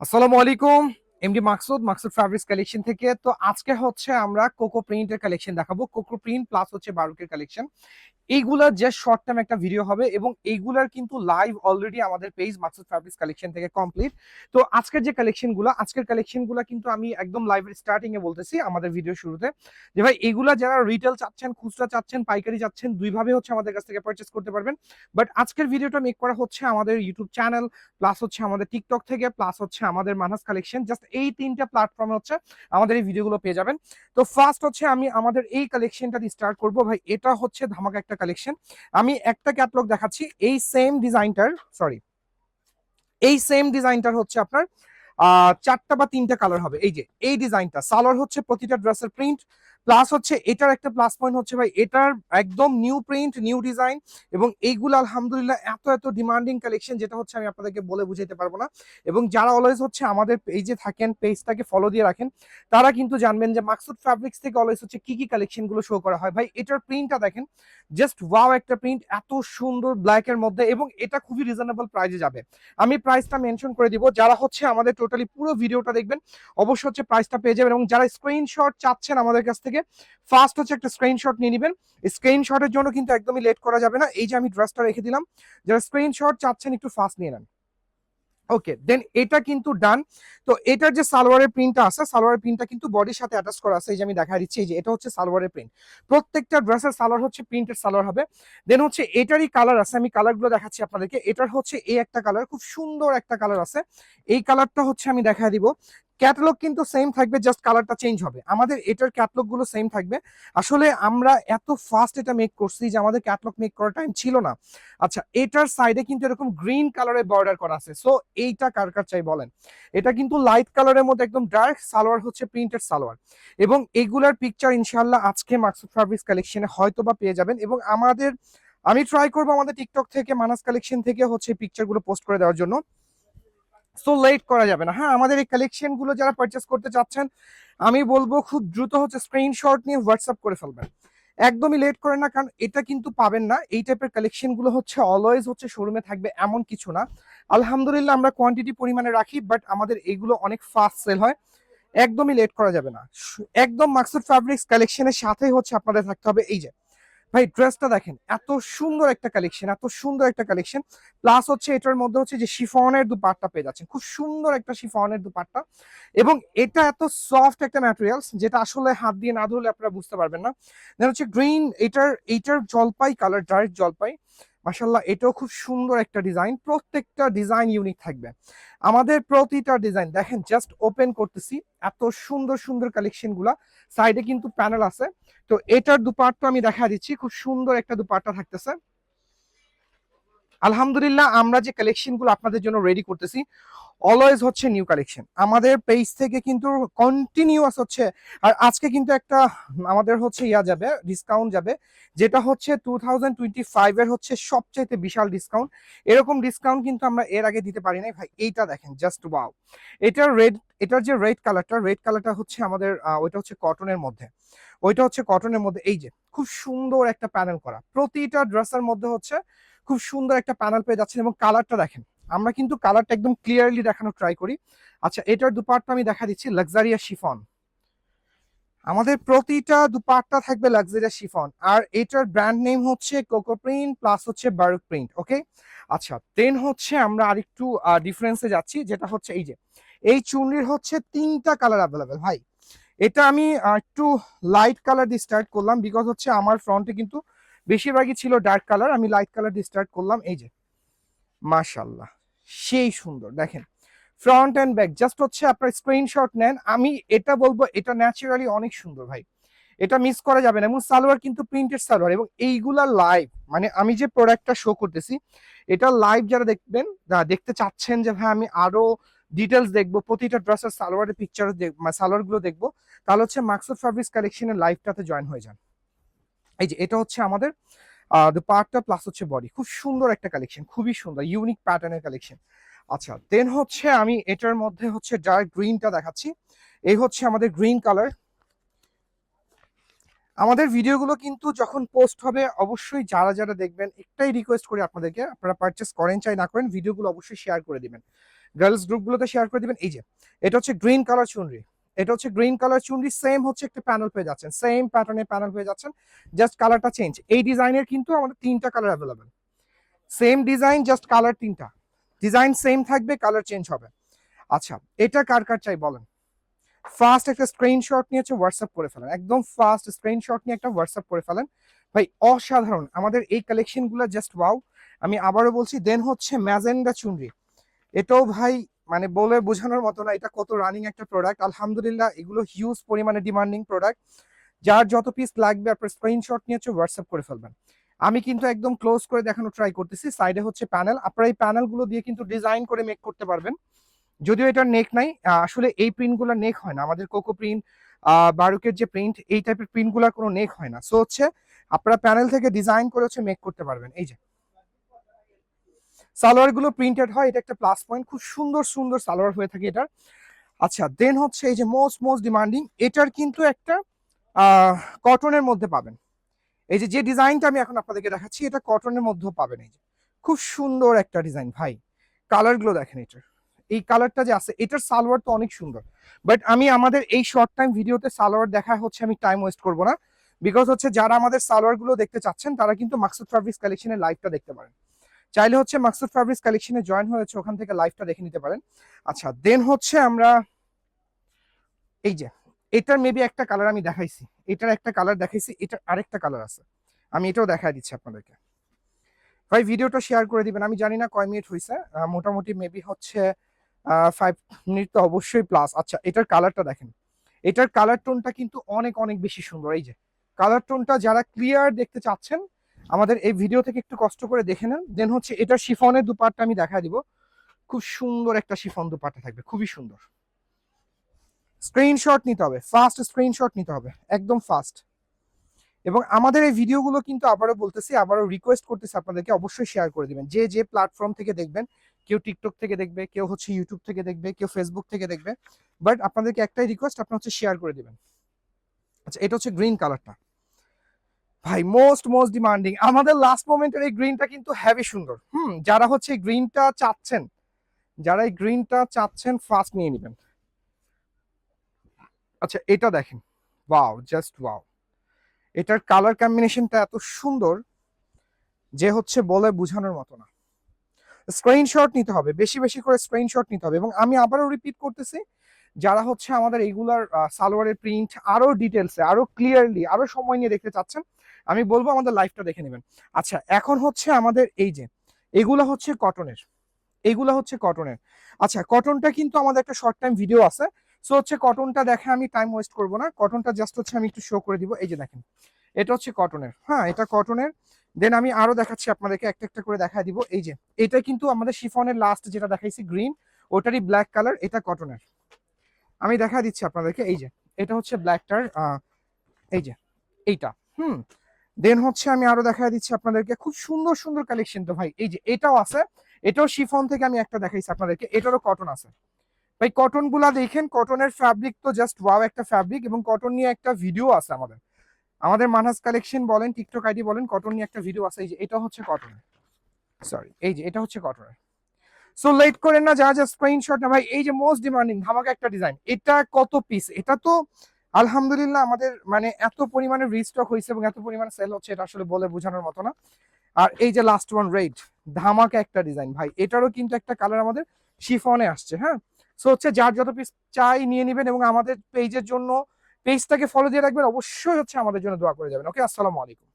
আসসালামু আলাইকুম MD Maksud Maksud fabrics collection থেকে। তো আজকে হচ্ছে আমরা কোকো প্রিন্টের কালেকশন দেখাবো। কোকো প্রিন্ট প্লাস হচ্ছে বারুকের কালেকশন এইগুলার যে শর্ট টার্ম একটা ভিডিও হবে এবং এইগুলার কিন্তু লাইভ অলরেডি আমাদের পেজ মাকসুদ ফ্যাব্রিক্স কালেকশন থেকে কমপ্লিট তো আজকের যে কালেকশনগুলো আজকের কালেকশনগুলো কিন্তু আমি একদম লাইভের স্টার্টিং এ বলতেছি আমাদের ভিডিও শুরুতে। যে ভাই এগুলা যারা রিটেল চাচ্ছেন, খুচরা চাচ্ছেন, পাইকারি চাচ্ছেন, দুইভাবে হচ্ছে আমাদের কাছ থেকে পারচেস করতে পারবেন। বাট আজকের ভিডিওটা মেক করা হচ্ছে আমাদের ইউটিউব চ্যানেল প্লাস হচ্ছে আমাদের টিকটক থেকে প্লাস হচ্ছে আমাদের মানাস কালেকশন জাস্ট এই তিনটা প্ল্যাটফর্মে হচ্ছে আমাদের এই ভিডিওগুলো পেয়ে যাবেন। তো ফার্স্ট হচ্ছে আমি আমাদের এই কালেকশনটা স্টার্ট করব। ভাই, এটা হচ্ছে ধামাকা একটা কালেকশন আমি একটা ক্যাটলগ দেখাচ্ছি, এই সেম ডিজাইনটার সরি এই সেম ডিজাইনটার হচ্ছে আপনার, আহ, চারটা বা তিনটা কালার হবে। এই যে, এই ডিজাইনটা সালোয়ার হচ্ছে প্রতিটা ড্রেসের প্রিন্ট প্লাস হচ্ছে এটার একটা প্লাস পয়েন্ট হচ্ছে ভাই, এটার একদম নিউ প্রিন্ট নিউ ডিজাইন এবং এইগুলো আলহামদুলিল্লাহ এত এত ডিমান্ডিং কালেকশন যেটা হচ্ছে আমি আপনাদেরকে বলে বুঝাইতে পারব না। এবং যারা অলওয়েজ হচ্ছে আমাদের পেজে থাকেন পেজটাকে ফলো দিয়ে রাখেন, তারা কিন্তু জানবেন যে মাকসুদ ফ্যাব্রিক্স থেকে অলওয়েজ হচ্ছে কি কি কালেকশনগুলো শো করা হয়। ভাই, এটার প্রিন্টটা দেখেন জাস্ট ওয়াও একটা প্রিন্ট এত সুন্দর ব্ল্যাক এর মধ্যে এবং এটা খুবই রিজনেবল প্রাইসে যাবে। আমি প্রাইসটা মেনশন করে দিব, যারা হচ্ছে আমাদের টোটালি পুরো ভিডিওটা দেখবেন, অবশ্যই হচ্ছে প্রাইসটা পেয়ে যাবেন এবং যারা স্ক্রিনশট চাচ্ছেন আমাদের কাছ থেকে ফার্স্ট হচ্ছে একটা স্ক্রিনশট নিয়ে নেবেন। স্ক্রিনশটের জন্য কিন্তু একদমই লেট করা যাবে না। এই যে আমি ড্রেসটা রেখে দিলাম। যারা স্ক্রিনশট চাচ্ছেন একটু ফাস্ট নিয়ে নেন। ওকে দেন এটা কিন্তু ডান তো এটার যে সালোয়ারের প্রিন্টটা আছে, সালোয়ারের প্রিন্টটা কিন্তু বডির সাথে অ্যাটাচ করা আছে। এই যে আমি দেখা দিচ্ছি, এই যে এটা হচ্ছে সালোয়ারের প্রিন্ট প্রত্যেকটা ড্রেসের সালোয়ার হচ্ছে প্রিন্টের সালোয়ার হবে। দেন হচ্ছে এটারই কালার আছে। আমি কালারগুলো দেখাচ্ছি আপনাদেরকে। এটার হচ্ছে এই একটা কালার খুব সুন্দর একটা কালার আছে। এই কালারটা হচ্ছে আমি দেখা দিব। ক্যাটালগ কিন্তু সেম থাকবে জাস্ট কালারটা চেঞ্জ হবে। আমাদের এটার ক্যাটালগগুলো সেম থাকবে। আসলে আমরা এত ফাস্ট এটা মেক করছি যে আমাদের ক্যাটালগ মেক করার টাইম ছিল না। আচ্ছা এটার সাইডে কিন্তু এরকম গ্রিন কালারের বর্ডার করা আছে। সো এইটা কার কার চাই বলেন? এটা কিন্তু লাইট কালারের মধ্যে একদম ডার্ক সালোয়ার হচ্ছে প্রিন্টেড সালোয়ার। এবং এগুলার পিকচার ইনশাল্লাহ আজকে মাকসুদ ফ্যাব্রিক্স কালেকশনে হয়তো বা পেয়ে যাবেন। এবং আমাদের, আমি ট্রাই করব আমাদের টিকটক থেকে মানাস কালেকশন থেকে হচ্ছে পিকচারগুলো পোস্ট করে দেওয়ার জন্য। সো লেট করা যাবে না। হ্যাঁ আমাদের এই কালেকশনগুলো যারা পারচেস করতে চাচ্ছেন, আমি বলব খুব দ্রুত হচ্ছে স্ক্রিনশট নিয়ে হোয়াটসঅ্যাপ করে ফেলবেন। একদমই লেট করেন না, কারণ এটা কিন্তু পাবেন না। এই টাইপের কালেকশনগুলো হচ্ছে অলওয়েজ হচ্ছে শোরুমে থাকবে এমন কিছু না। আলহামদুলিল্লাহ, আমরা কোয়ান্টিটি পরিমাণে রাখি বাট আমাদের এইগুলো অনেক ফাস্ট সেল হয়। একদমই লেট করা যাবে না। একদম মাকসুদ ফ্যাব্রিক্স কালেকশনের সাথেই হচ্ছে আপনাদের থাকতে হবে। এই যে ভাই ড্রেসটা দেখেন, এত সুন্দর একটা কালেকশন এত সুন্দর একটা কালেকশন প্লাস হচ্ছে এটার মধ্যে হচ্ছে যে শিফনের দুপাটটা পেয়ে যাচ্ছেন। খুব সুন্দর একটা শিফনের দুপাটটা। এবং এটা এত সফট একটা ম্যাটেরিয়ালস যেটা আসলে হাত দিয়ে না ধরলে আপনারা বুঝতে পারবেন না। দেন হচ্ছে গ্রিন এটার এইটার জলপাই কালার ডার্ক জলপাই। মাসাল্লাহ এটাও খুব সুন্দর একটা ডিজাইন প্রত্যেকটা ডিজাইন ইউনিক থাকবে। আমাদের প্রতিটা ডিজাইন দেখেন জাস্ট ওপেন করতেছি। এত সুন্দর সুন্দর কালেকশনগুলা। সাইডে কিন্তু প্যানেল আছে। তো এটার দুপাটটা আমি দেখা দিচ্ছি। খুব সুন্দর একটা দুপাটটা থাকতেছে। আলহামদুলিল্লাহ, আমরা যে কালেকশনগুলো আপনাদের জন্য রেডি করতেছি অলওয়েজ হচ্ছে নিউ কালেকশন আমাদের পেজ থেকে কিন্তু কন্টিনিউয়াস হচ্ছে, আর আজকে কিন্তু একটা, আমাদের হচ্ছে ইয়া যাবে ডিসকাউন্ট যাবে, যেটা হচ্ছে টু থাউজেন্ড টোয়েন্টি ফাইভ এর হচ্ছে সবচাইতে বিশাল ডিসকাউন্ট এরকম ডিসকাউন্ট কিন্তু আমরা এর আগে দিতে পারি নাই। ভাই, এইটা দেখেন জাস্ট ওয়াও এটার রেড এটার যে রেড কালারটা রেড কালারটা হচ্ছে আমাদের ওইটা হচ্ছে কটনের মধ্যে। ওইটা হচ্ছে কটনের মধ্যে, এই যে, খুব সুন্দর একটা প্যানেল করা। প্রতিটা ড্রেসের মধ্যে হচ্ছে খুব সুন্দর একটা প্যানেল পেয়ে যাচ্ছেন এবং কালারটা দেখেন। আমরা কিন্তু কালারটা একদম ক্লিয়ারলি দেখানো ট্রাই করি। আচ্ছা এটার দুপাটটা আমি দেখা দিচ্ছি লাক্সারিয়া শিফন আমাদের প্রতিটা দুপাট্টা থাকবে লাক্সারিয়া শিফন আর এটার ব্র্যান্ড নেম হচ্ছে কোকো প্রিন্ট প্লাস হচ্ছে বারুক প্রিন্ট ওকে আচ্ছা দেন হচ্ছে আমরা আরেকটু ডিফারেন্সে যাচ্ছি, যেটা হচ্ছে এই যে, এই চুনরির হচ্ছে তিনটা কালার অ্যাভেলেবেল ভাই। এটা আমি একটু লাইট কালার দিয়ে স্টার্ট করলাম বিকজ হচ্ছে আমার ফ্রন্টে কিন্তু বেশিরভাগই ছিল ডার্ক কালার আমি লাইট কালার দিয়ে স্টার্ট করলাম, এই যে মাশাল্লাহ সেই সুন্দর, দেখেন ফ্রন্ট অ্যান্ড ব্যাক জাস্ট হচ্ছে আপনার স্ক্রিনশট নেন, আমি এটা বলব, এটা ন্যাচারালি অনেক সুন্দর ভাই, এটা মিস করা যাবে না, এবং সালোয়ার কিন্তু প্রিন্টেড সালোয়ার, এবং এইগুলা লাইভ মানে আমি যে প্রোডাক্টটা শো করতেছি, এটা লাইভ যারা দেখবেন দেখতে চাচ্ছেন যে, ভাই, আমি আরও ডিটেলস দেখব, প্রতিটা ড্রেসের সালোয়ারের পিকচার সালোয়ারগুলো দেখব, তাহলে হচ্ছে মাকসুদ ফাব্রিক্স কালেকশনের লাইভটাতে জয়েন হয়ে যান। এই যে এটা হচ্ছে আমাদের পার্টটা প্লাস হচ্ছে বডি খুব সুন্দর একটা কালেকশন খুবই সুন্দর ইউনিক প্যাটার্নের কালেকশন আচ্ছা দেন হচ্ছে আমি এটার মধ্যে হচ্ছে ডার্ক গ্রিনটা দেখাচ্ছি, এই হচ্ছে আমাদের গ্রিন কালার আমাদের ভিডিওগুলো কিন্তু যখন পোস্ট হবে, অবশ্যই যারা যারা দেখবেন, একটাই রিকোয়েস্ট করি আপনাদেরকে, আপনারা পারচেস করেন চাই না করেন ভিডিওগুলো অবশ্যই শেয়ার করে দিবেন। গার্লস গ্রুপগুলোতে শেয়ার করে দিবেন, এই যে, এটা হচ্ছে গ্রিন কালার চুনরি। এটা হচ্ছে গ্রিন কালার চুনরি সেম হচ্ছে একটা প্যানেল পেয়ে যাচ্ছেন সেম প্যাটার্নের প্যানেল পেয়ে যাচ্ছেন জাস্ট কালারটা চেঞ্জ এই ডিজাইনের কিন্তু আমাদের তিনটা colour available same design just colour তিনটা। ডিজাইন সেম থাকবে কালার চেঞ্জ হবে। আচ্ছা এটা কার কার চাই বলেন? ফার্স্ট একটা স্ক্রিনশট নিয়ে হচ্ছে হোয়াটসঅ্যাপ করে ফেলেন। একদম ফার্স্ট স্ক্রিনশট নিয়ে একটা হোয়াটসঅ্যাপ করে ফেলেন। ভাই, অসাধারণ। আমাদের এই কালেকশনগুলো জাস্ট ওয়াও আমি আবারও বলছি দেন হচ্ছে ম্যাজেন্ডা চুনরি। এটাও ভাই মানে বলে বোঝানোর মতো না, এটা কত রানিং একটা প্রোডাক্ট আলহামদুলিল্লাহ, এগুলো হিউজ পরিমাণে ডিমান্ডিং প্রোডাক্ট যার যত পিস লাগবে, আপনার স্ক্রিনশট নিয়ে হচ্ছে হোয়াটসঅ্যাপ করে ফেলবেন। আমি কিন্তু একদম ক্লোজ করে দেখানো ট্রাই করতেছি। সাইডে হচ্ছে প্যানেল আপনারা এই প্যানেলগুলো দিয়ে কিন্তু ডিজাইন করে মেক করতে পারবেন। যদিও এটার নেক নাই আসলে এই প্রিন্টগুলো নেক হয় না। আমাদের কোকো প্রিন্ট বারুকের যে প্রিন্ট এই টাইপের প্রিন্টগুলোর কোনো নেক হয় না। সো হচ্ছে, আপনারা প্যানেল থেকে ডিজাইন করে হচ্ছে মেক করতে পারবেন। এই যে সালোয়ারগুলো প্রিন্টেড হয়, এটা একটা প্লাস পয়েন্ট খুব সুন্দর সুন্দর সালোয়ার হয়ে থাকে এটার। আচ্ছা দেন হচ্ছে এই যে মোস্ট মোস্ট ডিমান্ডিং এটার কিন্তু একটা কটনের মধ্যে পাবেন। এই যে যে ডিজাইনটা আমি এখন আপনাদেরকে দেখাচ্ছি, এটা কটনের মধ্যেও পাবেন এই যে। খুব সুন্দর একটা ডিজাইন ভাই। কালারগুলো দেখেন এটার। এই কালারটা যে আছে, এটার সালোয়ার তো অনেক সুন্দর। বাট আমি আমাদের এই শর্ট টাইম ভিডিওতে সালোয়ার দেখা হচ্ছে আমি টাইম ওয়েস্ট করব না। বিকজ হচ্ছে যারা আমাদের সালোয়ারগুলো দেখতে চাচ্ছেন, তারা কিন্তু মাকসুদ ফ্যাব্রিক্স কালেকশনের লাইভটা দেখতে পারেন। চাইলে হচ্ছে মাকসুদ ফ্যাব্রিক্স কালেকশনে জয়েন হয়েছে, ওখান থেকে লাইভটা দেখে নিতে পারেন। আচ্ছা দেন হচ্ছে আমরা, এই যে, এটার মেবি একটা কালার আমি দেখাইছি। এটার একটা কালার দেখাইছি, এটার আরেকটা কালার আছে। আমি এটাও দেখাই দিচ্ছি আপনাদেরকে। ভাই, ভিডিওটা শেয়ার করে দিবেন। আমি জানি না কয় মিনিট হয়েছে মোটামুটি মেবি হচ্ছে ফাইভ মিনিট তো অবশ্যই প্লাস আচ্ছা এটার কালারটা দেখেন। এটার কালার টোনটা কিন্তু অনেক অনেক বেশি সুন্দর। এই যে কালার টোনটা যারা ক্লিয়ার দেখতে চাচ্ছেন আমাদের এই ভিডিও থেকে একটু কষ্ট করে দেখে নেন। দেন হচ্ছে এটা শিফনের দুপাটটা আমি দেখা দিব। খুব সুন্দর একটা শিফন দুপাট্টা থাকবে, খুবই সুন্দর। স্ক্রিনশট নিতে হবে ফাস্ট স্ক্রিনশট নিতে হবে, একদম ফাস্ট এবং আমাদের এই ভিডিওগুলো কিন্তু আবারও বলতেছি, আবারও রিকোয়েস্ট করতেছি আপনাদেরকে অবশ্যই শেয়ার করে দিবেন। যে যে প্ল্যাটফর্ম থেকে দেখবেন, কেউ টিকটক থেকে দেখবে, কেউ হচ্ছে ইউটিউব থেকে দেখবে, কেউ ফেসবুক থেকে দেখবে বাট আপনাদেরকে একটাই রিকোয়েস্ট আপনার হচ্ছে শেয়ার করে দিবেন। আচ্ছা এটা হচ্ছে গ্রিন কালারটা ভাই মোস্ট মোস্ট ডিমান্ডিং আমাদের লাস্ট মোমেন্টের এই গ্রিনটা কিন্তু হ্যাভি সুন্দর। হুম, যারা হচ্ছে এই গ্রিনটা চাচ্ছেন, যারা এই গ্রিনটা চাচ্ছেন ফার্স্ট নিয়ে নেবেন। আচ্ছা এটা দেখেন। ওয়াও জাস্ট ওয়াও এটার কালার কম্বিনেশনটা এত সুন্দর যে হচ্ছে বলে বোঝানোর মতো না। স্ক্রিনশট নিতে হবে, বেশি বেশি করে স্ক্রিনশট নিতে হবে। এবং আমি আবারও রিপিট করতেছি, যারা হচ্ছে আমাদের এইগুলার সালোয়ারের প্রিন্ট আরও ডিটেলসে আরও ক্লিয়ারলি আরও সময় নিয়ে দেখতে চাচ্ছেন আমি বলব আমাদের লাইফটা দেখে নেবেন। আচ্ছা এখন হচ্ছে আমাদের এই যে, এগুলো হচ্ছে কটনের এগুলো হচ্ছে কটনের আচ্ছা কটনটা কিন্তু আমাদের একটা শর্ট টাইম ভিডিও আছে। সো হচ্ছে কটনটা দেখে আমি টাইম ওয়েস্ট করব না। কটনটা জাস্ট হচ্ছে আমি একটু শো করে দিব। এই যে দেখেন, এটা হচ্ছে কটনের হ্যাঁ এটা কটনের দেন আমি আরও দেখাচ্ছি আপনাদেরকে, একটা একটা করে দেখা দিব। এই যে, এটা কিন্তু আমাদের শিফনের লাস্ট যেটা দেখাইছি গ্রিন ওটারই ব্ল্যাক কালার এটা কটনের আমি দেখা দিচ্ছি আপনাদেরকে। এই যে, এটা হচ্ছে ব্ল্যাকটার এই যে, এইটা। হুম দেন হচ্ছে আমি আরও দেখা দিচ্ছি আপনাদেরকে, খুব সুন্দর সুন্দর কালেকশন তো ভাই। এই যে এটাও আছে, এটাও শিফন থেকে আমি একটা দেখাইছি আপনাদেরকে, এটারও কটন আছে। ভাই কটনগুলা দেখেন কটনের ফ্যাব্রিক তো জাস্ট ওয়াও একটা ফ্যাব্রিক এবং কটন নিয়ে একটা ভিডিও আছে আমাদের। আমাদের মানহাস কালেকশন বলেন টিকটক আইডি বলেন কটন নিয়ে একটা ভিডিও আছে, এই যে এটা হচ্ছে কটনের সরি এই যে এটা হচ্ছে কটনের সো লেট করেন না, যা যা স্ক্রিনশট না ভাই, এই যে মোস্ট ডিমান্ডিং ধামাকা একটা ডিজাইন এটা কত পিস এটা তো আলহামদুলিল্লাহ আমাদের মানে এত পরিমাণে রিস্টক হয়েছে এবং এত পরিমাণে সেল হচ্ছে এটা আসলে বলে বোঝানোর মতো না। আর এই যে লাস্ট ওয়ান রেড ধামাকা একটা ডিজাইন ভাই, এটারও কিন্তু একটা কালার আমাদের শিফনে আসছে হ্যাঁ? সো হচ্ছে যার যত পিস চাই নিয়ে নেবেন এবং আমাদের পেজের জন্য পেজটাকে ফলো দিয়ে রাখবেন, অবশ্যই হচ্ছে আমাদের জন্য দোয়া করে যাবেন। ওকে আসসালামু আলাইকুম।